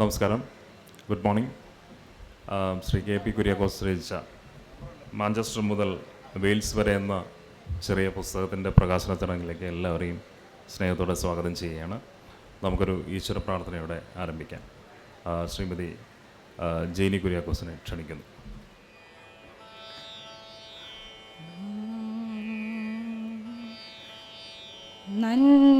നമസ്കാരം. Good morning Shri K P Kuriakose രചിച്ച Manchester മുതൽ വെയിൽസ് വരെ എന്ന ചെറിയ പുസ്തകത്തിന്റെ പ്രകാശന ചടങ്ങിലേക്ക് എല്ലാവരെയും സ്നേഹത്തോടെ സ്വാഗതം ചെയ്യുകയാണ്. നമുക്കൊരു ഈശ്വര പ്രാർത്ഥനയോടെ ആരംഭിക്കാം. ശ്രീമതി ജെയിനി കുര്യാക്കോസിനെ ക്ഷണിക്കുന്നു. നന്മയാകുന്ന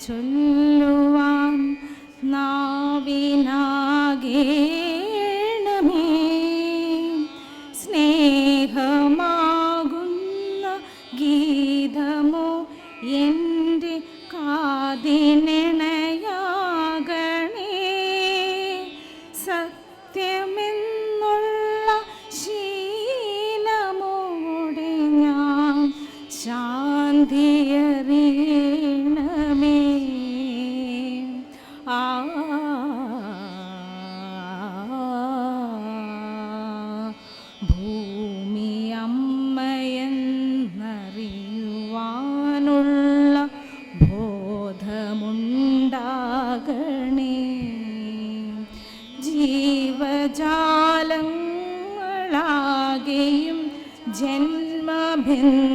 ചൊല്ലുവാൻ നാവിനാകേണമേ in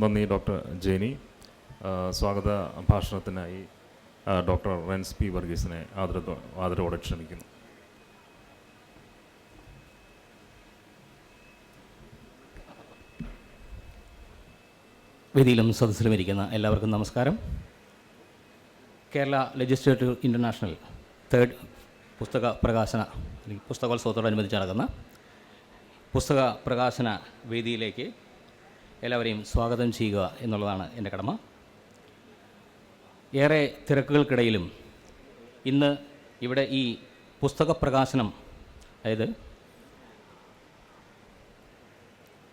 നന്ദി ഡോക്ടർ ജേനി. സ്വാഗത ഭാഷണത്തിനായി ഡോക്ടർ റെൻസ് പി വർഗീസിനെ ആദരത്തോ ആദരവോടെ ക്ഷണിക്കുന്നു. വേദിയിലും സദസ്സിലും ഇരിക്കുന്ന എല്ലാവർക്കും നമസ്കാരം. കേരള ലെജിസ്ലേറ്റീവ് ഇന്റർനാഷണൽ തേർഡ് പുസ്തക പ്രകാശന അല്ലെങ്കിൽ പുസ്തകോത്സവത്തോടനുബന്ധിച്ച് നടക്കുന്ന പുസ്തക പ്രകാശന വേദിയിലേക്ക് എല്ലാവരെയും സ്വാഗതം ചെയ്യുക എന്നുള്ളതാണ് എന്റെ കടമ. ഏറെ തിരക്കുകൾക്കിടയിലും ഇന്ന് ഇവിടെ ഈ പുസ്തക പ്രകാശനം അതായത്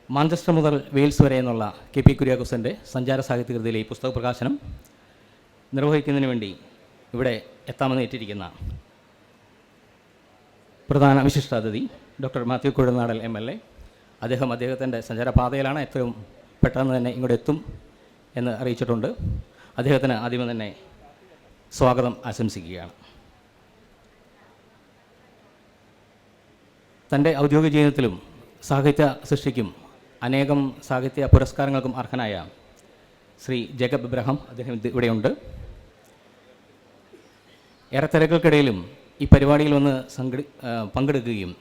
മാഞ്ചസ്റ്റർ മുതൽ വെയിൽസ് വരെ എന്നുള്ള കെ പി കുര്യാക്കോസിന്റെ സഞ്ചാര സാഹിത്യകൃതിയിലെ ഈ പുസ്തക പ്രകാശനം നിർവഹിക്കുന്നതിന് വേണ്ടി ഇവിടെ എത്താമെന്ന് ഏറ്റിരിക്കുന്ന പ്രധാന വിശിഷ്ടാതിഥി doctor Mathew Kuzhalnadan M L A അദ്ദേഹം അദ്ദേഹത്തിന്റെ സഞ്ചാരപാതയിലാണ് ഏറ്റവും പെട്ടെന്ന് തന്നെ ഇങ്ങോട്ട് എത്തും എന്ന് അറിയിച്ചിട്ടുണ്ട്. അദ്ദേഹത്തിന് ആദ്യമേ തന്നെ സ്വാഗതം ആശംസിക്കുകയാണ്. തന്റെ ഔദ്യോഗിക ജീവിതത്തിലും സാഹിത്യ സൃഷ്ടിക്കും അനേകം സാഹിത്യ പുരസ്കാരങ്ങൾക്കും അർഹനായ ശ്രീ ജേക്കബ് ഇബ്രഹാം അദ്ദേഹം ഇവിടെയുണ്ട്. ഏറെ തിരക്കുകൾക്കിടയിലും ഈ പരിപാടിയിൽ വന്ന് സംഘടി പങ്കെടുക്കുകയും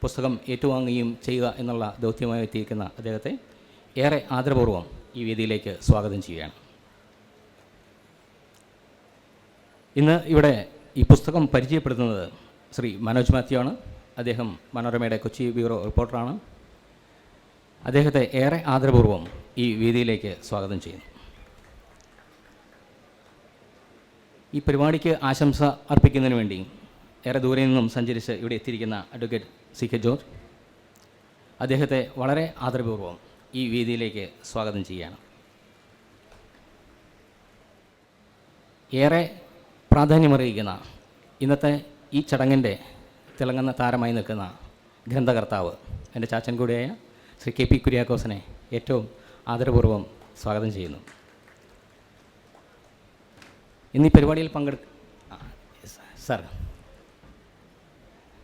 പുസ്തകം ഏറ്റുവാങ്ങുകയും ചെയ്യുക എന്നുള്ള ദൗത്യമായി എത്തിയിരിക്കുന്ന അദ്ദേഹത്തെ ഏറെ ആദരപൂർവം ഈ വേദിയിലേക്ക് സ്വാഗതം ചെയ്യുകയാണ്. ഇന്ന് ഇവിടെ ഈ പുസ്തകം പരിചയപ്പെടുത്തുന്നത് ശ്രീ മനോജ് മാത്യു ആണ്. അദ്ദേഹം മനോരമയുടെ കൊച്ചി ബ്യൂറോ റിപ്പോർട്ടറാണ്. അദ്ദേഹത്തെ ഏറെ ആദരപൂർവം ഈ വേദിയിലേക്ക് സ്വാഗതം ചെയ്യുന്നു. ഈ പരിപാടിക്ക് ആശംസ അർപ്പിക്കുന്നതിന് വേണ്ടി ഏറെ ദൂരെ നിന്നും സഞ്ചരിച്ച് ഇവിടെ എത്തിയിരിക്കുന്ന അഡ്വക്കേറ്റ് സി കെ ജോർജ്. അദ്ദേഹത്തെ വളരെ ആദരപൂർവം ഈ വേദിയിലേക്ക് സ്വാഗതം ചെയ്യുകയാണ്. ഏറെ പ്രാധാന്യമറിയിക്കുന്ന ഇന്നത്തെ ഈ ചടങ്ങിന്റെ തിളങ്ങുന്ന താരമായി നിൽക്കുന്ന ഗ്രന്ഥകർത്താവ് എന്റെ ചാച്ചൻ കൂടിയായ ശ്രീ കെ പി കുര്യാക്കോസിനെ ഏറ്റവും ആദരപൂർവം സ്വാഗതം ചെയ്യുന്നു. ഇന്ന് ഈ പരിപാടിയിൽ പങ്കെടുക്ക സാർ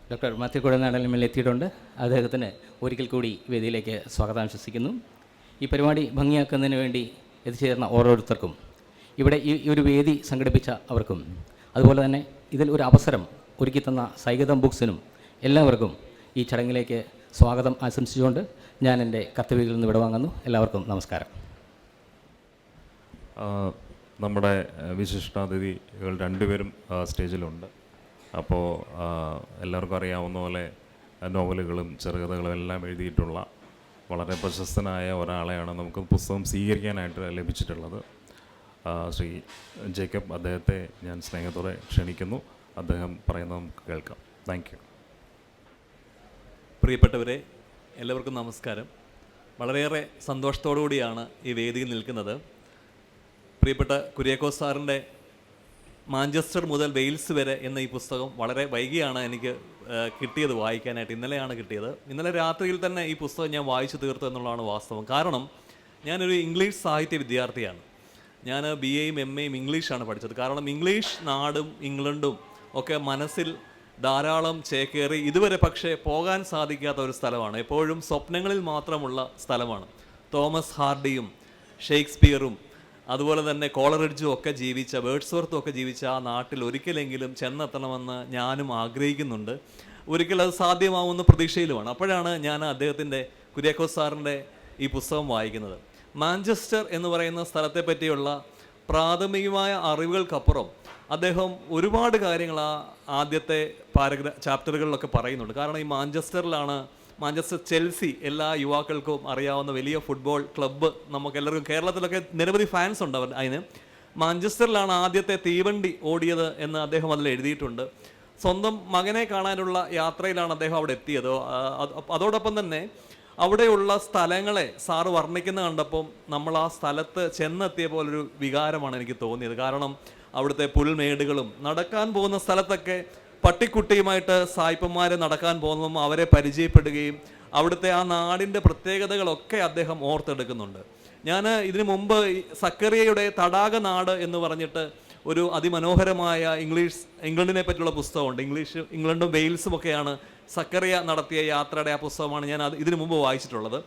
ഡോക്ടർ മാത്യു കുഴനാടലിൽ എത്തിയിട്ടുണ്ട്. അദ്ദേഹത്തിന് ഒരിക്കൽ കൂടി വേദിയിലേക്ക് സ്വാഗതം ആശംസിക്കുന്നു ഈ പരിപാടി ഭംഗിയാക്കുന്നതിന് വേണ്ടി എത്തിച്ചേർന്ന ഓരോരുത്തർക്കും ഇവിടെ ഈ ഒരു വേദി സംഘടിപ്പിച്ച അവർക്കും അതുപോലെ തന്നെ ഇതിൽ ഒരു അവസരം ഒരുക്കി തന്ന സൈഗതം ബുക്സിനും എല്ലാവർക്കും ഈ ചടങ്ങിലേക്ക് സ്വാഗതം ആശംസിച്ചുകൊണ്ട് ഞാൻ എന്റെ കർത്തവ്യയിൽ നിന്ന് വിടവാങ്ങുന്നു. എല്ലാവർക്കും നമസ്കാരം. നമ്മുടെ വിശിഷ്ടാതിഥികൾ രണ്ടുപേരും സ്റ്റേജിലുണ്ട്. അപ്പോൾ എല്ലാവർക്കും അറിയാവുന്ന പോലെ നോവലുകളും ചെറുകഥകളും എല്ലാം എഴുതിയിട്ടുള്ള വളരെ പ്രശസ്തനായ ഒരാളെയാണ് നമുക്ക് പുസ്തകം സ്വീകരിക്കാനായിട്ട് ലഭിച്ചിട്ടുള്ളത്. ശ്രീ ജേക്കബ് അദ്ദേഹത്തെ ഞാൻ സ്നേഹത്തോടെ ക്ഷണിക്കുന്നു. അദ്ദേഹം പറയുന്നത് നമുക്ക് കേൾക്കാം. താങ്ക് യു പ്രിയപ്പെട്ടവരെ എല്ലാവർക്കും നമസ്കാരം. വളരെയേറെ സന്തോഷത്തോടു കൂടിയാണ് ഈ വേദിയിൽ നിൽക്കുന്നത്. പ്രിയപ്പെട്ട കുര്യാക്കോസ് സാറിന്റെ മാഞ്ചസ്റ്റർ മുതൽ വെയിൽസ് വരെ എന്ന ഈ പുസ്തകം വളരെ വൈകിയാണ് എനിക്ക് കിട്ടിയത് വായിക്കാനായിട്ട്. ഇന്നലെയാണ് കിട്ടിയത്. ഇന്നലെ രാത്രിയിൽ തന്നെ ഈ പുസ്തകം ഞാൻ വായിച്ചു തീർത്തു എന്നുള്ളതാണ് വാസ്തവം. കാരണം ഞാനൊരു ഇംഗ്ലീഷ് സാഹിത്യ വിദ്യാർത്ഥിയാണ്. ഞാൻ ബി എയും എം എയും ഇംഗ്ലീഷാണ് പഠിച്ചത്. കാരണം ഇംഗ്ലീഷ് നാടും ഇംഗ്ലണ്ടും ഒക്കെ മനസ്സിൽ ധാരാളം ചേക്കേറി ഇതുവരെ പക്ഷേ പോകാൻ സാധിക്കാത്ത ഒരു സ്ഥലമാണ്. എപ്പോഴും സ്വപ്നങ്ങളിൽ മാത്രമുള്ള സ്ഥലമാണ്. തോമസ് ഹാർഡിയും ഷേക്സ്പിയറും അതുപോലെ തന്നെ കോളറിഡ്ജും ഒക്കെ ജീവിച്ച വേർഡ്സ്വർത്തും ഒക്കെ ജീവിച്ച ആ നാട്ടിൽ ഒരിക്കലെങ്കിലും ചെന്നെത്തണമെന്ന് ഞാനും ആഗ്രഹിക്കുന്നുണ്ട്. ഒരിക്കൽ അത് സാധ്യമാവുന്ന പ്രതീക്ഷയിലുമാണ്. അപ്പോഴാണ് ഞാൻ അദ്ദേഹത്തിന്റെ കുര്യാക്കോസ് സാറിന്റെ ഈ പുസ്തകം വായിക്കുന്നത്. മാഞ്ചസ്റ്റർ എന്ന് പറയുന്ന സ്ഥലത്തെ പറ്റിയുള്ള പ്രാഥമികമായ അറിവുകൾക്കപ്പുറം അദ്ദേഹം ഒരുപാട് കാര്യങ്ങൾ ആ ആദ്യത്തെ പാരഗ്രാ ചാപ്റ്ററുകളിലൊക്കെ പറയുന്നുണ്ട്. കാരണം ഈ മാഞ്ചസ്റ്ററിലാണ് മാഞ്ചസ്റ്റർ ചെൽസി എല്ലാ യുവാക്കൾക്കും അറിയാവുന്ന വലിയ ഫുട്ബോൾ ക്ലബ്ബ് നമുക്ക് എല്ലാവർക്കും കേരളത്തിലൊക്കെ നിരവധി ഫാൻസ് ഉണ്ട് അവർ അതിന്. മാഞ്ചസ്റ്ററിലാണ് ആദ്യത്തെ തീവണ്ടി ഓടിയത് എന്ന് അദ്ദേഹം അതിൽ എഴുതിയിട്ടുണ്ട്. സ്വന്തം മകനെ കാണാനുള്ള യാത്രയിലാണ് അദ്ദേഹം അവിടെ എത്തിയത്. അതോടൊപ്പം തന്നെ അവിടെയുള്ള സ്ഥലങ്ങളെ സാറ് വർണിക്കുന്ന കണ്ടപ്പം നമ്മൾ ആ സ്ഥലത്ത് ചെന്നെത്തിയ പോലൊരു വികാരമാണ് എനിക്ക് തോന്നിയത്. കാരണം അവിടുത്തെ പുൽമേടുകളും നടക്കാൻ പോകുന്ന സ്ഥലത്തൊക്കെ പട്ടിക്കുട്ടിയുമായിട്ട് സായിപ്പന്മാർ നടക്കാൻ പോകുന്നതും അവരെ പരിചയപ്പെടുകയും അവിടുത്തെ ആ നാടിന്റെ പ്രത്യേകതകളൊക്കെ അദ്ദേഹം ഓർത്തെടുക്കുന്നുണ്ട്. ഞാൻ ഇതിനു മുമ്പ് സക്കറിയയുടെ തടാക നാട് എന്ന് പറഞ്ഞിട്ട് ഒരു അതിമനോഹരമായ ഇംഗ്ലീഷ് ഇംഗ്ലണ്ടിനെ പറ്റിയുള്ള പുസ്തകമുണ്ട്. ഇംഗ്ലീഷ് ഇംഗ്ലണ്ടും വെയിൽസും ഒക്കെയാണ് സക്കറിയ നടത്തിയ യാത്രയുടെ ആ പുസ്തകമാണ് ഞാൻ അത് ഇതിനു മുമ്പ് വായിച്ചിട്ടുള്ളത്.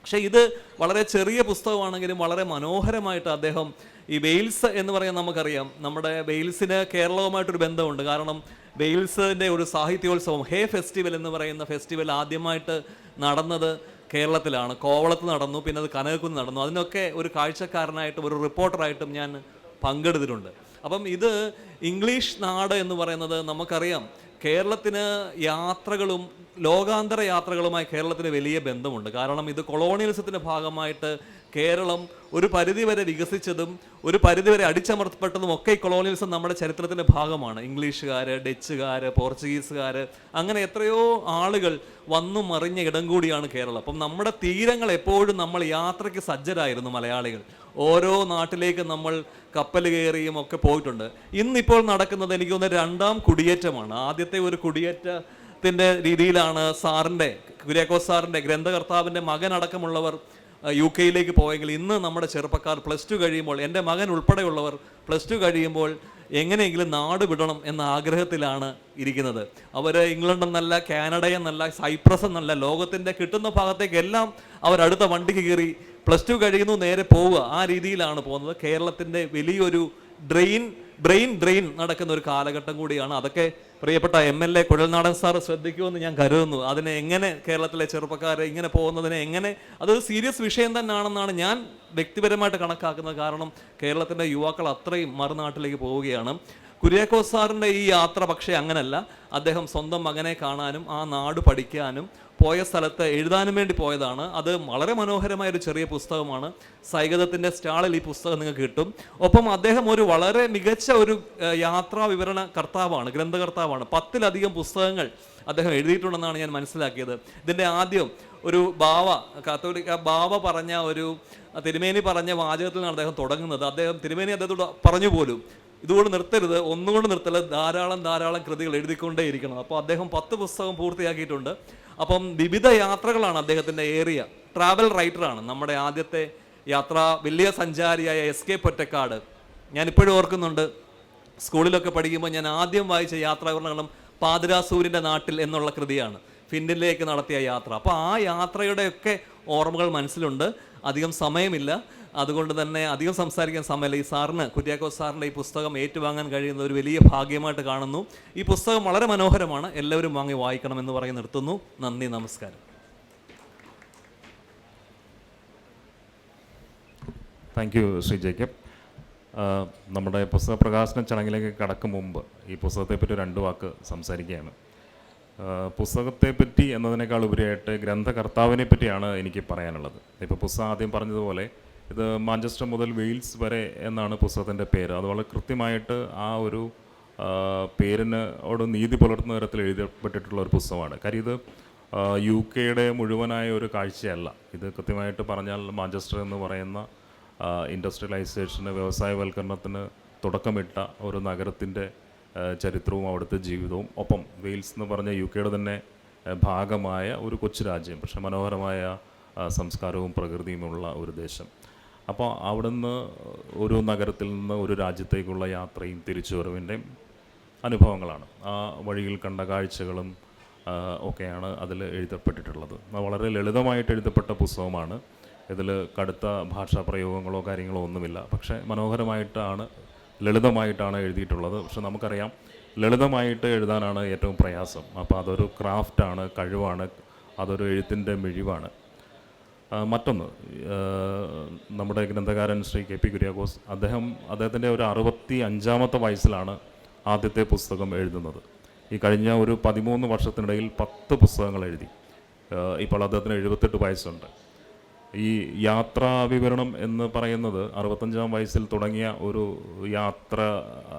പക്ഷേ ഇത് വളരെ ചെറിയ പുസ്തകമാണെങ്കിലും വളരെ മനോഹരമായിട്ട് അദ്ദേഹം ഈ വെയിൽസ് എന്ന് പറയാൻ നമുക്കറിയാം. നമ്മുടെ വെയിൽസിന് കേരളവുമായിട്ടൊരു ബന്ധമുണ്ട്. കാരണം വെയിൽസിന്റെ ഒരു സാഹിത്യോത്സവം ഹേ ഫെസ്റ്റിവൽ എന്ന് പറയുന്ന ഫെസ്റ്റിവൽ ആദ്യമായിട്ട് നടന്നത് കേരളത്തിലാണ്. കോവളത്ത് നടന്നു പിന്നെ അത് കനകക്കുന്ന് നടന്നു. അതിനൊക്കെ ഒരു കാഴ്ചക്കാരനായിട്ടും ഒരു റിപ്പോർട്ടറായിട്ടും ഞാൻ പങ്കെടുത്തിട്ടുണ്ട്. അപ്പം ഇത് ഇംഗ്ലീഷ് നാട് എന്ന് പറയുന്നത് നമുക്കറിയാം. കേരളത്തിന് യാത്രകളും ലോകാന്തര യാത്രകളുമായി കേരളത്തിന് വലിയ ബന്ധമുണ്ട്. കാരണം ഇത് കൊളോണിയലിസത്തിന്റെ ഭാഗമായിട്ട് കേരളം ഒരു പരിധിവരെ വികസിച്ചതും ഒരു പരിധിവരെ അടിച്ചമർത്തപ്പെട്ടതും ഒക്കെ ഈ കൊളോണിയലിസം നമ്മുടെ ചരിത്രത്തിന്റെ ഭാഗമാണ്. ഇംഗ്ലീഷുകാർ ഡച്ചുകാർ പോർച്ചുഗീസുകാർ അങ്ങനെ എത്രയോ ആളുകൾ വന്നു മറിഞ്ഞ ഇടം കൂടിയാണ് കേരളം. അപ്പം നമ്മുടെ തീരങ്ങൾ എപ്പോഴും നമ്മൾ യാത്രയ്ക്ക് സജ്ജരായിരുന്നു മലയാളികൾ. ഓരോ നാട്ടിലേക്ക് നമ്മൾ കപ്പൽ കയറിയും ഒക്കെ പോയിട്ടുണ്ട്. ഇന്നിപ്പോൾ നടക്കുന്നത് എനിക്ക് തോന്നുന്ന രണ്ടാം കുടിയേറ്റമാണ്. ആദ്യത്തെ ഒരു കുടിയേറ്റത്തിന്റെ രീതിയിലാണ് സാറിന്റെ കുര്യാക്കോസ് സാറിന്റെ ഗ്രന്ഥകർത്താവിന്റെ മകനടക്കമുള്ളവർ യു കെയിലേക്ക് പോയെങ്കിൽ ഇന്ന് നമ്മുടെ ചെറുപ്പക്കാർ പ്ലസ് ടു കഴിയുമ്പോൾ എന്റെ മകൻ ഉൾപ്പെടെയുള്ളവർ പ്ലസ് ടു കഴിയുമ്പോൾ എങ്ങനെയെങ്കിലും നാട് വിടണം എന്ന ആഗ്രഹത്തിലാണ് ഇരിക്കുന്നത്. അവർ ഇംഗ്ലണ്ട് എന്നല്ല കാനഡ എന്നല്ല സൈപ്രസ് എന്നല്ല ലോകത്തിന്റെ കിട്ടുന്ന ഭാഗത്തേക്കെല്ലാം അവർ അടുത്ത വണ്ടിക്ക് കയറി പ്ലസ് ടു കഴിയുന്നു നേരെ പോവുക. ആ രീതിയിലാണ് പോകുന്നത്. കേരളത്തിന്റെ വലിയൊരു ഡ്രെയിൻ ബ്രെയിൻ ഡ്രെയിൻ നടക്കുന്ന ഒരു കാലഘട്ടം കൂടിയാണ്. അതൊക്കെ പ്രിയപ്പെട്ട M L A Kuzhalnadan sir ശ്രദ്ധിക്കുമെന്ന് ഞാൻ കരുതുന്നു. അതിനെ എങ്ങനെ കേരളത്തിലെ ചെറുപ്പക്കാരെ ഇങ്ങനെ പോകുന്നതിനെ എങ്ങനെ അതൊരു സീരിയസ് വിഷയം തന്നെയാണെന്നാണ് ഞാൻ വ്യക്തിപരമായിട്ട് കണക്കാക്കുന്നത്. കാരണം കേരളത്തിന്റെ യുവാക്കൾ അത്രയും മറുനാട്ടിലേക്ക് പോവുകയാണ്. കുര്യാക്കോസ് സാറിന്റെ ഈ യാത്ര പക്ഷേ അങ്ങനല്ല. അദ്ദേഹം സ്വന്തം മകനെ കാണാനും ആ നാട് പഠിക്കാനും പോയ സ്ഥലത്ത് എഴുതാനും വേണ്ടി പോയതാണ്. അത് വളരെ മനോഹരമായ ഒരു ചെറിയ പുസ്തകമാണ്. സൈഗതത്തിന്റെ സ്റ്റാളിൽ ഈ പുസ്തകം നിങ്ങൾക്ക് കിട്ടും. ഒപ്പം അദ്ദേഹം ഒരു വളരെ മികച്ച ഒരു യാത്രാ വിവരണ കർത്താവാണ് ഗ്രന്ഥകർത്താവാണ്. പത്തിലധികം പുസ്തകങ്ങൾ അദ്ദേഹം എഴുതിയിട്ടുണ്ടെന്നാണ് ഞാൻ മനസ്സിലാക്കിയത്. ഇതിന്റെ ആദ്യം ഒരു ബാവ കാത്തോലിക്ക ബാവ പറഞ്ഞ ഒരു തിരുമേനി പറഞ്ഞ വാചകത്തിൽ നിന്നാണ് അദ്ദേഹം തുടങ്ങുന്നത്. അദ്ദേഹം തിരുമേനി അദ്ദേഹത്തോട് പറഞ്ഞു പോലും ഇതുകൊണ്ട് നിർത്തരുത്. ഒന്നുകൊണ്ട് നിർത്തല്ല. ധാരാളം ധാരാളം കൃതികൾ എഴുതിക്കൊണ്ടേ ഇരിക്കണം. അപ്പോൾ അദ്ദേഹം പത്ത് പുസ്തകം പൂർത്തിയാക്കിയിട്ടുണ്ട്. അപ്പം വിവിധ യാത്രകളാണ് അദ്ദേഹത്തിന്റെ ഏറിയ. ട്രാവൽ റൈറ്ററാണ് നമ്മുടെ ആദ്യത്തെ യാത്ര വലിയ സഞ്ചാരിയായ എസ് കെ പൊറ്റക്കാട്. ഞാനിപ്പോഴും ഓർക്കുന്നുണ്ട്. സ്കൂളിലൊക്കെ പഠിക്കുമ്പോൾ ഞാൻ ആദ്യം വായിച്ച യാത്രാവിവരണങ്ങളും പാതിരാസൂരിന്റെ നാട്ടിൽ എന്നുള്ള കൃതിയാണ്. ഫിൻഡിലേക്ക് നടത്തിയ യാത്ര. അപ്പോൾ ആ യാത്രയുടെയൊക്കെ ഓർമ്മകൾ മനസ്സിലുണ്ട്. അധികം സമയമില്ല. അതുകൊണ്ട് തന്നെ അധികം സംസാരിക്കാൻ സമയമില്ല. ഈ സാറിന് കുര്യാക്കോസ് സാറിന്റെ ഈ പുസ്തകം ഏറ്റുവാങ്ങാൻ കഴിയുന്ന ഒരു വലിയ ഭാഗ്യമായിട്ട് കാണുന്നു. ഈ പുസ്തകം വളരെ മനോഹരമാണ്. എല്ലാവരും വാങ്ങി വായിക്കണം എന്ന് പറഞ്ഞ് നിർത്തുന്നു. നന്ദി നമസ്കാരം. Thank you Shri Jacob. നമ്മുടെ പുസ്തക പ്രകാശന ചടങ്ങിലേക്ക് കടക്കും മുമ്പ് ഈ പുസ്തകത്തെപ്പറ്റി രണ്ട് വാക്ക് സംസാരിക്കുകയാണ്. പുസ്തകത്തെപ്പറ്റി എന്നതിനേക്കാൾ ഉപരിയായിട്ട് ഗ്രന്ഥകർത്താവിനെ പറ്റിയാണ് എനിക്ക് പറയാനുള്ളത്. ഇപ്പോൾ പുസ്തകം ആദ്യം പറഞ്ഞതുപോലെ ഇത് മാഞ്ചസ്റ്റർ മുതൽ വെയിൽസ് വരെ എന്നാണ് പുസ്തകത്തിന്റെ പേര്. അത് വളരെ കൃത്യമായിട്ട് ആ ഒരു പേരിനോട് നീതി പുലർത്തുന്ന തരത്തിൽ എഴുതപ്പെട്ടിട്ടുള്ള ഒരു പുസ്തകമാണ്. കാര്യം ഇത് യു കെയുടെ മുഴുവനായ ഒരു കാഴ്ചയല്ല. ഇത് കൃത്യമായിട്ട് പറഞ്ഞാൽ മാഞ്ചസ്റ്റർ എന്ന് പറയുന്ന ഇൻഡസ്ട്രിയലൈസേഷന് വ്യവസായവൽക്കരണത്തിന് തുടക്കമിട്ട ഒരു നഗരത്തിന്റെ ചരിത്രവും അവിടുത്തെ ജീവിതവും. ഒപ്പം വെയിൽസ് എന്ന് പറഞ്ഞ യു കെയുടെ തന്നെ ഭാഗമായ ഒരു കൊച്ചു രാജ്യം. പക്ഷേ മനോഹരമായ സംസ്കാരവും പ്രകൃതിയുമുള്ള ഒരു ദേശം. അപ്പോൾ അവിടുന്ന് ഒരു നഗരത്തിൽ നിന്ന് ഒരു രാജ്യത്തേക്കുള്ള യാത്രയും തിരിച്ചുവരവിന്റെയും അനുഭവങ്ങളാണ്. ആ വഴിയിൽ കണ്ട കാഴ്ചകളും ഒക്കെയാണ് അതിൽ എഴുതപ്പെട്ടിട്ടുള്ളത്. വളരെ ലളിതമായിട്ട് എഴുതപ്പെട്ട പുസ്തകമാണ്. ഇതിൽ കടുത്ത ഭാഷാ പ്രയോഗങ്ങളോ കാര്യങ്ങളോ ഒന്നുമില്ല. പക്ഷേ മനോഹരമായിട്ടാണ് ലളിതമായിട്ടാണ് എഴുതിയിട്ടുള്ളത്. പക്ഷെ നമുക്കറിയാം ലളിതമായിട്ട് എഴുതാനാണ് ഏറ്റവും പ്രയാസം. അപ്പോൾ അതൊരു ക്രാഫ്റ്റാണ് കഴിവാണ് അതൊരു എഴുത്തിന്റെ മിഴിവാണ്. മറ്റൊന്ന് നമ്മുടെ ഗ്രന്ഥകാരൻ ശ്രീ കെ പി കുര്യാക്കോസ്. അദ്ദേഹം അദ്ദേഹത്തിന്റെ ഒരു അറുപത്തി അഞ്ചാമത്തെ വയസ്സിലാണ് ആദ്യത്തെ പുസ്തകം എഴുതുന്നത്. ഈ കഴിഞ്ഞ ഒരു പതിമൂന്ന് വർഷത്തിനിടയിൽ പത്ത് പുസ്തകങ്ങൾ എഴുതി. ഇപ്പോൾ അദ്ദേഹത്തിന് എഴുപത്തെട്ട് വയസ്സുണ്ട്. ഈ യാത്രാ വിവരണം എന്ന് പറയുന്നത് അറുപത്തഞ്ചാം വയസ്സിൽ തുടങ്ങിയ ഒരു യാത്ര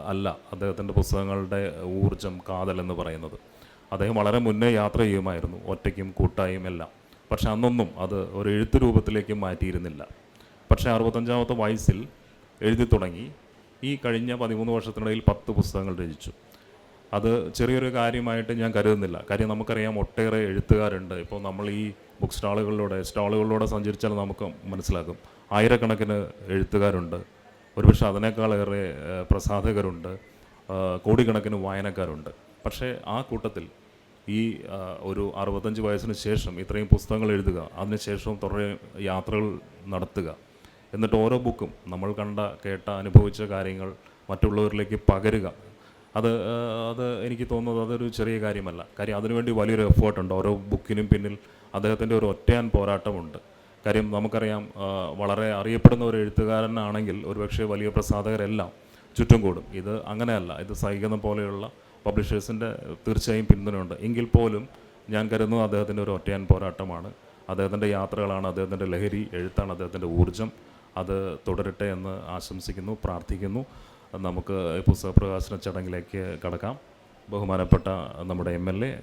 അല്ല അദ്ദേഹത്തിന്റെ പുസ്തകങ്ങളുടെ ഊർജം കാതൽ എന്ന് പറയുന്നത്. അദ്ദേഹം വളരെ മുന്നേ യാത്ര ചെയ്യുമായിരുന്നു ഒറ്റയ്ക്കും കൂട്ടായും എല്ലാം. പക്ഷെ അന്നൊന്നും അത് ഒരു എഴുത്ത് രൂപത്തിലേക്ക് മാറ്റിയിരുന്നില്ല. പക്ഷേ അറുപത്തഞ്ചാമത്തെ വയസ്സിൽ എഴുതി തുടങ്ങി. ഈ കഴിഞ്ഞ പതിമൂന്ന് വർഷത്തിനിടയിൽ പത്ത് പുസ്തകങ്ങൾ രചിച്ചു. അത് ചെറിയൊരു കാര്യമായിട്ട് ഞാൻ കരുതുന്നില്ല. കാര്യം നമുക്കറിയാം ഒട്ടേറെ എഴുത്തുകാരുണ്ട്. ഇപ്പോൾ നമ്മൾ ഈ ബുക്ക് സ്റ്റാളുകളിലൂടെ സ്റ്റാളുകളിലൂടെ സഞ്ചരിച്ചാൽ നമുക്ക് മനസ്സിലാക്കും ആയിരക്കണക്കിന് എഴുത്തുകാരുണ്ട്. ഒരുപക്ഷെ അതിനേക്കാളേറെ പ്രസാധകരുണ്ട്. കോടിക്കണക്കിന് വായനക്കാരുണ്ട്. പക്ഷേ ആ കൂട്ടത്തിൽ ഈ ഒരു അറുപത്തഞ്ച് വയസ്സിന് ശേഷം ഇത്രയും പുസ്തകങ്ങൾ എഴുതുക അതിനുശേഷം തുടരെ യാത്രകൾ നടത്തുക. എന്നിട്ട് ഓരോ ബുക്കും നമ്മൾ കണ്ട കേട്ട അനുഭവിച്ച കാര്യങ്ങൾ മറ്റുള്ളവരിലേക്ക് പകരുക. അത് അത് എനിക്ക് തോന്നുന്നത് അതൊരു ചെറിയ കാര്യമല്ല. കാര്യം അതിനുവേണ്ടി വലിയൊരു എഫേർട്ടുണ്ട് ഓരോ ബുക്കിനും പിന്നിൽ അദ്ദേഹത്തിന്റെ ഒരു ഒറ്റയാൻ പോരാട്ടമുണ്ട്. കാര്യം നമുക്കറിയാം വളരെ അറിയപ്പെടുന്ന ഒരു എഴുത്തുകാരനാണെങ്കിൽ ഒരുപക്ഷെ വലിയ പ്രസാധകരെല്ലാം ചുറ്റും കൂടും. ഇത് അങ്ങനെയല്ല. ഇത് സഹിക്കുന്ന പോലെയുള്ള പബ്ലിഷേഴ്സിന്റെ തീർച്ചയായും പിന്തുണയുണ്ട്. എങ്കിൽ പോലും ഞാൻ കരുതുന്നത് അദ്ദേഹത്തിന്റെ ഒരു ഒറ്റയാൻ പോരാട്ടമാണ്. അദ്ദേഹത്തിന്റെ യാത്രകളാണ് അദ്ദേഹത്തിന്റെ ലഹരി എഴുത്താണ് അദ്ദേഹത്തിന്റെ ഊർജം അത് തുടരട്ടെ എന്ന് ആശംസിക്കുന്നു പ്രാർത്ഥിക്കുന്നു. നമുക്ക് പുസ്തക പ്രകാശന ചടങ്ങിലേക്ക് കടക്കാം. ബഹുമാനപ്പെട്ട നമ്മുടെ M L A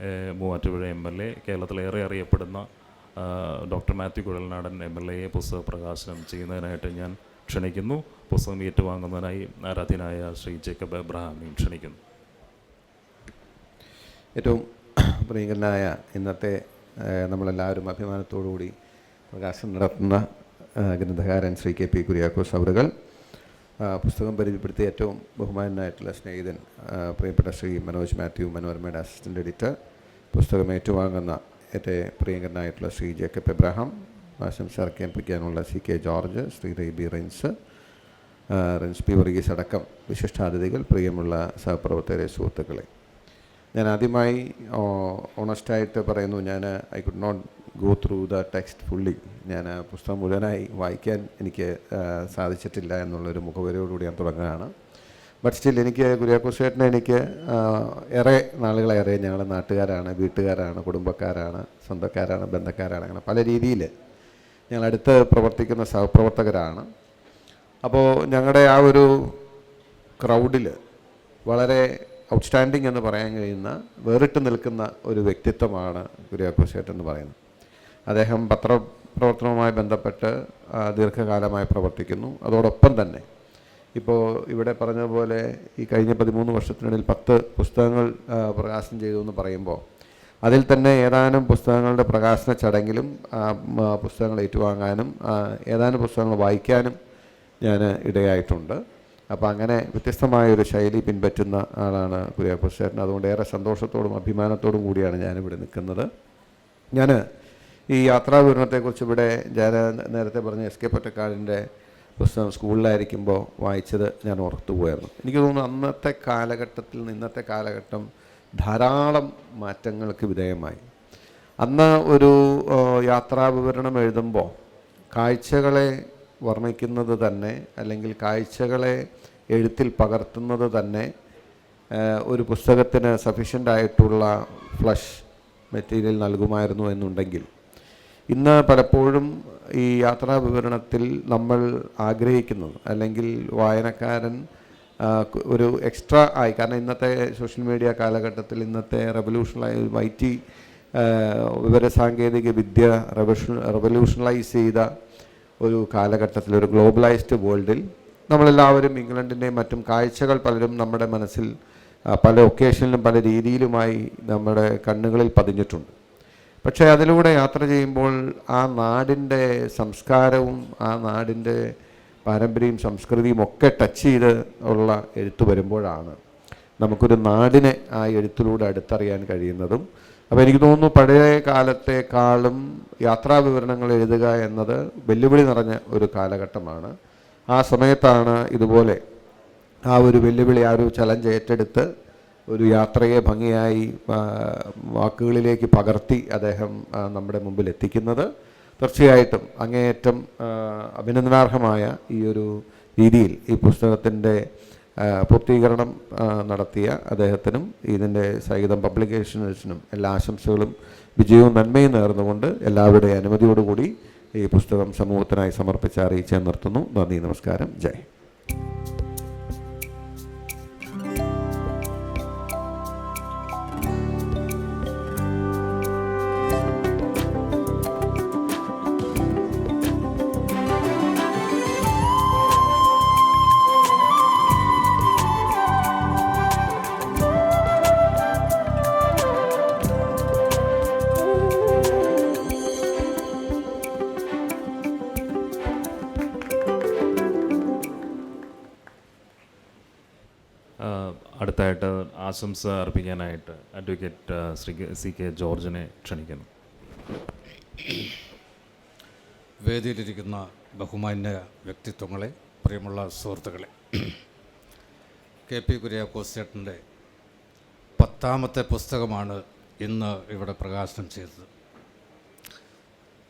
Muvattupuzha M L A കേരളത്തിലേറെ അറിയപ്പെടുന്ന doctor Mathew Kuzhalnadan M L എയെ പുസ്തക പ്രകാശനം ചെയ്യുന്നതിനായിട്ട് ഞാൻ ക്ഷണിക്കുന്നു. പുസ്തകം ഏറ്റുവാങ്ങുന്നതിനായി ആരാധ്യനായ ശ്രീ ജേക്കബ് എബ്രഹാമിയും ക്ഷണിക്കുന്നു. ഏറ്റവും പ്രിയങ്കരനായ ഇന്നത്തെ നമ്മളെല്ലാവരും അഭിമാനത്തോടുകൂടി പ്രകാശനം നടത്തുന്ന ഗ്രന്ഥകാരൻ ശ്രീ കെ പി കുര്യാക്കോസ് അവറുകൾ. പുസ്തകം പരിചയപ്പെടുത്തിയ ഏറ്റവും ബഹുമാനായിട്ടുള്ള സ്നേഹിതൻ പ്രിയപ്പെട്ട ശ്രീ മനോജ് മാത്യു മനോരമയുടെ അസിസ്റ്റന്റ് എഡിറ്റർ പുസ്തകം ഏറ്റുവാങ്ങുന്ന ഏറ്റവും പ്രിയങ്കരനായിട്ടുള്ള ശ്രീ ജേക്കബ് എബ്രഹാം ആശംസ അർപ്പിക്കാനുള്ള C K George Shri Reiby Rins Rins P Varghese അടക്കം വിശിഷ്ടാതിഥികൾ പ്രിയമുള്ള സഹപ്രവർത്തകരെ സുഹൃത്തുക്കളെ. ഞാൻ ആദ്യമായി ഓണസ്റ്റായിട്ട് പറയുന്നു ഞാൻ I could not go through the text fully ഞാൻ പുസ്തകം മുഴുവനായി വായിക്കാൻ എനിക്ക് സാധിച്ചിട്ടില്ല എന്നുള്ളൊരു മുഖവരയോടുകൂടി ഞാൻ തുടങ്ങുകയാണ്. ബട്ട് സ്റ്റിൽ എനിക്ക് കുര്യാക്കോസ് എനിക്ക് ഏറെ നാളുകളേറെ ഞങ്ങൾ നാട്ടുകാരാണ് വീട്ടുകാരാണ് കുടുംബക്കാരാണ് സ്വന്തക്കാരാണ് ബന്ധക്കാരാണ് അങ്ങനെ പല രീതിയിൽ ഞങ്ങൾ അടുത്ത് പ്രവർത്തിക്കുന്ന സഹപ്രവർത്തകരാണ്. അപ്പോൾ ഞങ്ങളുടെ ആ ഒരു ക്രൗഡിൽ വളരെ ഔട്ട്സ്റ്റാൻഡിങ് എന്ന് പറയാൻ കഴിയുന്ന വേറിട്ട് നിൽക്കുന്ന ഒരു വ്യക്തിത്വമാണ് കുര്യാക്കോസ് എന്ന് പറയുന്നത്. അദ്ദേഹം പത്രപ്രവർത്തനവുമായി ബന്ധപ്പെട്ട് ദീർഘകാലമായി പ്രവർത്തിക്കുന്നു. അതോടൊപ്പം തന്നെ ഇപ്പോൾ ഇവിടെ പറഞ്ഞതുപോലെ ഈ കഴിഞ്ഞ പതിമൂന്ന് വർഷത്തിനിടയിൽ പത്ത് പുസ്തകങ്ങൾ പ്രകാശനം ചെയ്തു എന്ന് പറയുമ്പോൾ അതിൽ തന്നെ ഏതാനും പുസ്തകങ്ങളുടെ പ്രകാശന ചടങ്ങിലും പുസ്തകങ്ങൾ ഏറ്റുവാങ്ങാനും ഏതാനും പുസ്തകങ്ങൾ വായിക്കാനും ഞാൻ ഇടയായിട്ടുണ്ട്. അപ്പോൾ അങ്ങനെ വ്യത്യസ്തമായ ഒരു ശൈലി പിൻപറ്റുന്ന ആളാണ് കുര്യാക്കോസ് ചേട്ടൻ അതുകൊണ്ട് ഏറെ സന്തോഷത്തോടും അഭിമാനത്തോടും കൂടിയാണ് ഞാനിവിടെ നിൽക്കുന്നത്. ഞാൻ ഈ യാത്രാ വിവരണത്തെക്കുറിച്ച് ഇവിടെ ഞാൻ നേരത്തെ പറഞ്ഞ എസ് കെ പൊറ്റക്കാടിന്റെ പുസ്തകം സ്കൂളിലായിരിക്കുമ്പോൾ വായിച്ചത് ഞാൻ ഓർത്തു പോയായിരുന്നു. എനിക്ക് തോന്നുന്നു അന്നത്തെ കാലഘട്ടത്തിൽ നിന്ന് ഇന്നത്തെ കാലഘട്ടം ധാരാളം മാറ്റങ്ങൾക്ക് വിധേയമായി. അന്ന് ഒരു യാത്രാ വിവരണം എഴുതുമ്പോൾ കാഴ്ചകളെ വർണിക്കുന്നത് തന്നെ അല്ലെങ്കിൽ കാഴ്ചകളെ എഴുത്തിൽ പകർത്തുന്നത് തന്നെ ഒരു പുസ്തകത്തിന് സഫീഷ്യന്റ് ആയിട്ടുള്ള ഫ്ലഷ് മെറ്റീരിയൽ നൽകുമായിരുന്നു എന്നുണ്ടെങ്കിൽ. ഇന്ന് പലപ്പോഴും ഈ യാത്രാ വിവരണത്തിൽ നമ്മൾ ആഗ്രഹിക്കുന്നത് അല്ലെങ്കിൽ വായനക്കാരൻ ഒരു എക്സ്ട്രാ ആയി കാരണം ഇന്നത്തെ സോഷ്യൽ മീഡിയ കാലഘട്ടത്തിൽ ഇന്നത്തെ റെവല്യൂഷണലൈ വൈറ്റി വിവരസാങ്കേതിക വിദ്യ റെവല്യൂഷണലൈസ് ചെയ്ത ഒരു കാലഘട്ടത്തിൽ ഒരു ഗ്ലോബലൈസ്ഡ് വേൾഡിൽ നമ്മളെല്ലാവരും ഇംഗ്ലണ്ടിന്റെയും മറ്റും കാഴ്ചകൾ പലരും നമ്മുടെ മനസ്സിൽ പല ഒക്കേഷനിലും പല രീതിയിലുമായി നമ്മുടെ കണ്ണുകളിൽ പതിഞ്ഞിട്ടുണ്ട്. പക്ഷേ അതിലൂടെ യാത്ര ചെയ്യുമ്പോൾ ആ നാടിന്റെ സംസ്കാരവും ആ നാടിന്റെ പാരമ്പര്യവും സംസ്കൃതിയും ഒക്കെ ടച്ച് ചെയ്ത് ഉള്ള എഴുത്ത് വരുമ്പോഴാണ് നമുക്കൊരു നാടിനെ ആ എഴുത്തിലൂടെ അടുത്തറിയാൻ കഴിയുന്നതും അപ്പോൾ എനിക്ക് തോന്നുന്നു പഴയ കാലത്തെക്കാളും യാത്രാ വിവരണങ്ങൾ എഴുതുക എന്നത് വെല്ലുവിളി നിറഞ്ഞ ഒരു കാലഘട്ടമാണ്. ആ സമയത്താണ് ഇതുപോലെ ആ ഒരു വെല്ലുവിളി ആ ഒരു ചലഞ്ച് ഏറ്റെടുത്ത് ഒരു യാത്രയെ ഭംഗിയായി വാക്കുകളിലേക്ക് പകർത്തി അദ്ദേഹം നമ്മുടെ മുമ്പിൽ എത്തിക്കുന്നത്. തീർച്ചയായിട്ടും അങ്ങേയറ്റം അഭിനന്ദനാർഹമായ ഈ ഒരു രീതിയിൽ ഈ പുസ്തകത്തിന്റെ പൂർത്തീകരണം നടത്തിയ അദ്ദേഹത്തിനും ഇതിന്റെ സഹിതം പബ്ലിക്കേഷൻസിനും എല്ലാ ആശംസകളും വിജയവും നന്മയും നേർന്നുകൊണ്ട് എല്ലാവരുടെയും അനുമതിയോടുകൂടി ഈ പുസ്തകം സമൂഹത്തിനായി സമർപ്പിച്ച് അറിയിച്ച് നിർത്തുന്നു. നന്ദി നമസ്കാരം. ജയ്. ആശംസ അർപ്പിക്കാനായിട്ട് അഡ്വക്കേറ്റ് ശ്രീ സി കെ ജോർജിനെ ക്ഷണിക്കുന്നു. വേദിയിലിരിക്കുന്ന ബഹുമാന്യ വ്യക്തിത്വങ്ങളെ പ്രിയമുള്ള സുഹൃത്തുക്കളെ കെ പി കുര്യാക്കോസ് ചേട്ടന്റെ പത്താമത്തെ പുസ്തകമാണ് ഇന്ന് ഇവിടെ പ്രകാശനം ചെയ്തത്.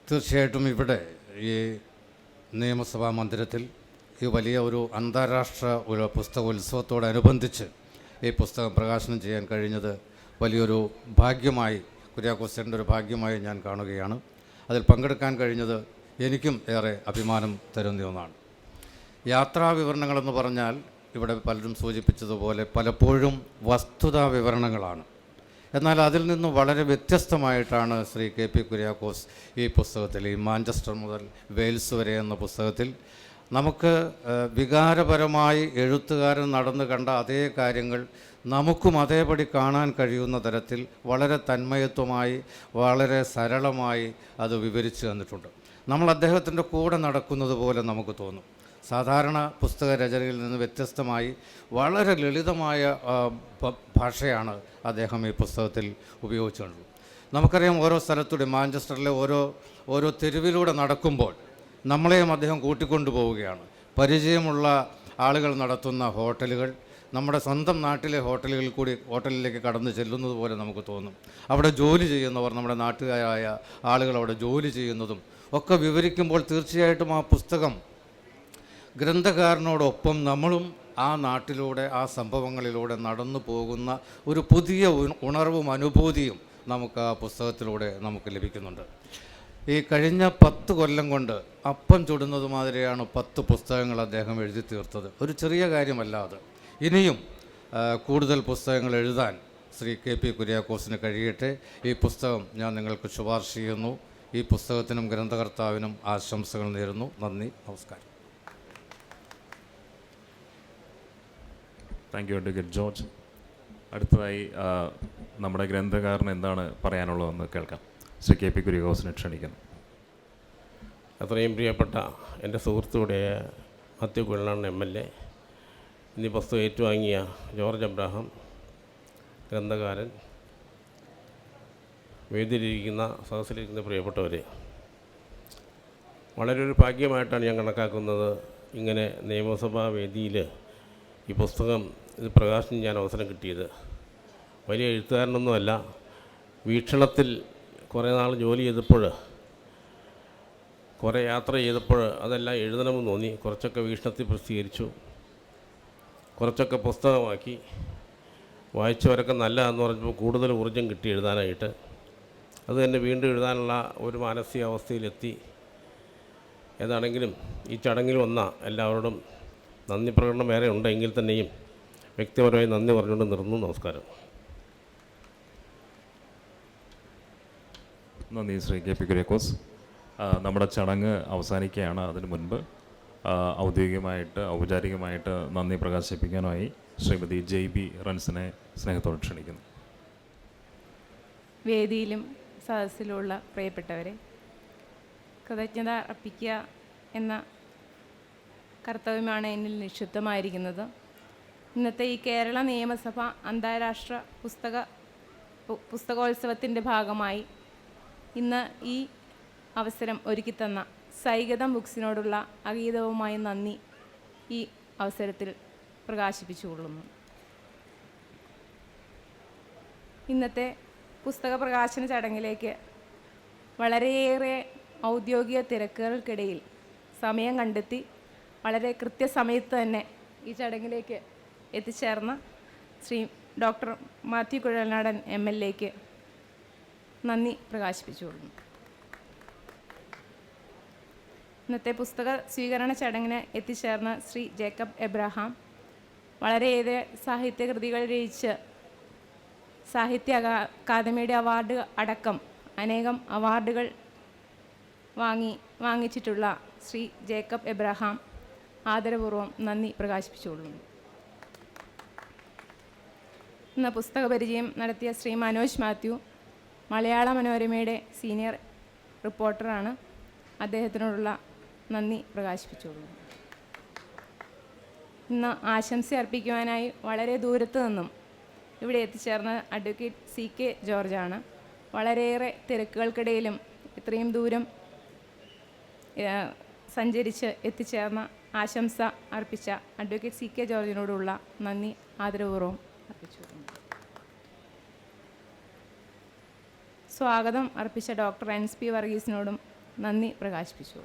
തീർച്ചയായിട്ടും ഇവിടെ ഈ നിയമസഭാ മന്ദിരത്തിൽ ഈ വലിയ ഒരു അന്താരാഷ്ട്ര ഒരു പുസ്തകോത്സവത്തോടനുബന്ധിച്ച് ഈ പുസ്തകം പ്രകാശനം ചെയ്യാൻ കഴിഞ്ഞത് വലിയൊരു ഭാഗ്യമായി കുര്യാക്കോസ്റ്റന്റെ ഒരു ഭാഗ്യമായി ഞാൻ കാണുകയാണ്. അതിൽ പങ്കെടുക്കാൻ കഴിഞ്ഞത് എനിക്കും ഏറെ അഭിമാനം തരുന്ന ഒന്നാണ്. യാത്രാ വിവരണങ്ങളെന്ന് പറഞ്ഞാൽ ഇവിടെ പലരും സൂചിപ്പിച്ചതുപോലെ പലപ്പോഴും വസ്തുതാ വിവരണങ്ങളാണ്. എന്നാൽ അതിൽ നിന്നും വളരെ വ്യത്യസ്തമായിട്ടാണ് ശ്രീ കെ പി കുര്യാക്കോസ് ഈ പുസ്തകത്തിൽ ഈ മാഞ്ചസ്റ്റർ മുതൽ വെയിൽസ് വരെ എന്ന പുസ്തകത്തിൽ നമുക്ക് വികാരപരമായി എഴുത്തുകാരൻ നടന്നു കണ്ട അതേ കാര്യങ്ങൾ നമുക്കും അതേപടി കാണാൻ കഴിയുന്ന തരത്തിൽ വളരെ തന്മയത്വമായി വളരെ സരളമായി അത് വിവരിച്ചു തന്നിട്ടുണ്ട്. നമ്മൾ അദ്ദേഹത്തിന്റെ കൂടെ നടക്കുന്നത് പോലെ നമുക്ക് തോന്നും. സാധാരണ പുസ്തക രചനയിൽ നിന്ന് വ്യത്യസ്തമായി വളരെ ലളിതമായ ഭാഷയാണ് അദ്ദേഹം ഈ പുസ്തകത്തിൽ ഉപയോഗിച്ചിട്ടുള്ളത് നമുക്കറിയാം ഓരോ സ്ഥലത്തൂടെ മാഞ്ചസ്റ്ററിലെ ഓരോ ഓരോ തെരുവിലൂടെ നടക്കുമ്പോൾ നമ്മളെയും അദ്ദേഹം കൂട്ടിക്കൊണ്ടു പോവുകയാണ് പരിചയമുള്ള ആളുകൾ നടത്തുന്ന ഹോട്ടലുകൾ നമ്മുടെ സ്വന്തം നാട്ടിലെ ഹോട്ടലുകളിൽ കൂടി ഹോട്ടലിലേക്ക് കടന്നു ചെല്ലുന്നത് പോലെ നമുക്ക് തോന്നും. അവിടെ ജോലി ചെയ്യുന്നവർ നമ്മുടെ നാട്ടുകാരായ ആളുകൾ അവിടെ ജോലി ചെയ്യുന്നതും ഒക്കെ വിവരിക്കുമ്പോൾ തീർച്ചയായിട്ടും ആ പുസ്തകം ഗ്രന്ഥകാരനോടൊപ്പം നമ്മളും ആ നാട്ടിലൂടെ ആ സംഭവങ്ങളിലൂടെ നടന്നു പോകുന്ന ഒരു പുതിയ ഉണർവും അനുഭൂതിയും നമുക്ക് ആ പുസ്തകത്തിലൂടെ നമുക്ക് ലഭിക്കുന്നുണ്ട്. ഈ കഴിഞ്ഞ പത്ത് കൊല്ലം കൊണ്ട് അപ്പം ചുടുന്നത് മാതിരിയാണ് പത്ത് പുസ്തകങ്ങൾ അദ്ദേഹം എഴുതി തീർത്തത്. ഒരു ചെറിയ കാര്യമല്ല അത്. ഇനിയും കൂടുതൽ പുസ്തകങ്ങൾ എഴുതാൻ ശ്രീ കെ പി കുര്യാക്കോസിന് കഴിയട്ടെ. ഈ പുസ്തകം ഞാൻ നിങ്ങൾക്ക് ശുപാർശ ചെയ്യുന്നു. ഈ പുസ്തകത്തിനും ഗ്രന്ഥകർത്താവിനും ആശംസകൾ നേരുന്നു. നന്ദി. നമസ്കാരം. Thank you advocate George. അടുത്തതായി നമ്മുടെ ഗ്രന്ഥകാരൻ എന്താണ് പറയാനുള്ളതെന്ന് കേൾക്കാം. ശ്രീ കെ പി കുര്യഹോസിനെ ക്ഷണിക്കുന്നു. അത്രയും പ്രിയപ്പെട്ട എന്റെ സുഹൃത്തുകൂടെ മാത്യു കുഴലാണ് എം എൽ എ ഇന്ന് ഈ പുസ്തകം ഏറ്റുവാങ്ങിയ ജോർജ് അബ്രാഹം ഗ്രന്ഥകാരൻ വേദിയിലിരിക്കുന്ന സദസ്സിലിരിക്കുന്ന പ്രിയപ്പെട്ടവരെ വളരെ ഒരു ഭാഗ്യമായിട്ടാണ് ഞാൻ കണക്കാക്കുന്നത് ഇങ്ങനെ നിയമസഭാ വേദിയിൽ ഈ പുസ്തകം ഇത് പ്രകാശനം ചെയ്യാൻ അവസരം കിട്ടിയത്. വലിയ എഴുത്തുകാരനൊന്നുമല്ല വീക്ഷണത്തിൽ കുറേ നാൾ ജോലി ചെയ്തപ്പോൾ കുറേ യാത്ര ചെയ്തപ്പോൾ അതെല്ലാം എഴുതണമെന്ന് തോന്നി. കുറച്ചൊക്കെ വീക്ഷണത്തിൽ പ്രസിദ്ധീകരിച്ചു. കുറച്ചൊക്കെ പുസ്തകമാക്കി. വായിച്ചവരൊക്കെ നല്ലതാണെന്ന് പറഞ്ഞപ്പോൾ കൂടുതൽ ഊർജം കിട്ടി എഴുതാനായിട്ട്. അത് തന്നെ വീണ്ടും എഴുതാനുള്ള ഒരു മാനസികാവസ്ഥയിലെത്തി ഏതാണെങ്കിലും ഈ ചടങ്ങിൽ വന്ന എല്ലാവരോടും നന്ദി പ്രകടനം വേറെ ഉണ്ടെങ്കിൽ തന്നെയും വ്യക്തിപരമായി നന്ദി പറഞ്ഞുകൊണ്ട് നിർന്നു നമസ്കാരം. നന്ദി ശ്രീ കെ പി കുര്യാക്കോസ്. നമ്മുടെ ചടങ്ങ് അവസാനിക്കുകയാണ് അതിനു മുൻപ്. ഔദ്യോഗികമായിട്ട് ഔപചാരികമായിട്ട് നന്ദി പ്രകാശിപ്പിക്കാനായി ശ്രീമതി ജെയ് ബി റൺസിനെ സ്നേഹത്തോടെ ക്ഷണിക്കുന്നു. വേദിയിലും സദസ്സിലുമുള്ള പ്രിയപ്പെട്ടവരെ കൃതജ്ഞത അർപ്പിക്കുക എന്ന കർത്തവ്യമാണ് എന്നിൽ നിക്ഷിപ്തമായിരിക്കുന്നത്. ഇന്നത്തെ ഈ കേരള നിയമസഭ അന്താരാഷ്ട്ര പുസ്തക പുസ്തകോത്സവത്തിന്റെ ഭാഗമായി ഇന്ന് ഈ അവസരം ഒരുക്കിത്തന്ന സൈഗതം ബുക്സിനോടുള്ള അഗീതവുമായ നന്ദി ഈ അവസരത്തിൽ പ്രകാശിപ്പിച്ചുകൊള്ളുന്നു. ഇന്നത്തെ പുസ്തക പ്രകാശന ചടങ്ങിലേക്ക് വളരെയേറെ ഔദ്യോഗിക തിരക്കുകൾക്കിടയിൽ സമയം കണ്ടെത്തി വളരെ കൃത്യസമയത്ത് തന്നെ ഈ ചടങ്ങിലേക്ക് എത്തിച്ചേർന്ന Shri doctor Mathew Kuzhalnadan M L എക്ക് നന്ദി പ്രകാശിപ്പിച്ചുകൊള്ളുന്നു. ഇന്നത്തെ പുസ്തക സ്വീകരണ ചടങ്ങിന് എത്തിച്ചേർന്ന ശ്രീ ജേക്കബ് എബ്രഹാം വളരെയേറെ സാഹിത്യകൃതികൾ രചിച്ച് സാഹിത്യ അക്കാദമിയുടെ അവാർഡ് അടക്കം അനേകം അവാർഡുകൾ വാങ്ങി വാങ്ങിച്ചിട്ടുള്ള ശ്രീ ജേക്കബ് എബ്രഹാം ആദരപൂർവം നന്ദി പ്രകാശിപ്പിച്ചുകൊള്ളുന്നു. ഇന്ന് പുസ്തക പരിചയം നടത്തിയ ശ്രീ മനോജ് മാത്യു മലയാള മനോരമയുടെ സീനിയർ റിപ്പോർട്ടറാണ്. അദ്ദേഹത്തിനോടുള്ള നന്ദി പ്രകാശിപ്പിച്ചുകൊള്ളുന്നു. ഇന്ന് ആശംസ അർപ്പിക്കുവാനായി വളരെ ദൂരത്തു നിന്നും ഇവിടെ എത്തിച്ചേർന്ന അഡ്വക്കേറ്റ് സി കെ ജോർജാണ്. വളരെയേറെ തിരക്കുകൾക്കിടയിലും ഇത്രയും ദൂരം സഞ്ചരിച്ച് എത്തിച്ചേർന്ന ആശംസ അർപ്പിച്ച അഡ്വക്കേറ്റ് സി കെ ജോർജിനോടുള്ള നന്ദി ആദരപൂർവം അർപ്പിച്ചു സ്വാഗതം അർപ്പിച്ച ഡോക്ടർ എൻസ് പി. വർഗീസിനോടും നന്ദി പ്രകാശിപ്പിച്ചു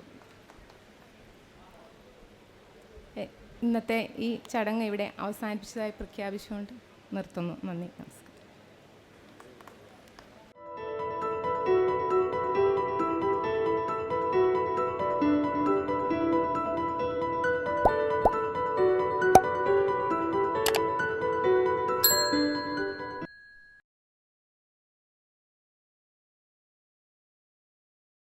ഇന്നത്തെ ഈ ചടങ്ങ് ഇവിടെ അവസാനിപ്പിച്ചതായി പ്രഖ്യാപിച്ചുകൊണ്ട് നിർത്തുന്നു. നന്ദി നമസ്കാരം.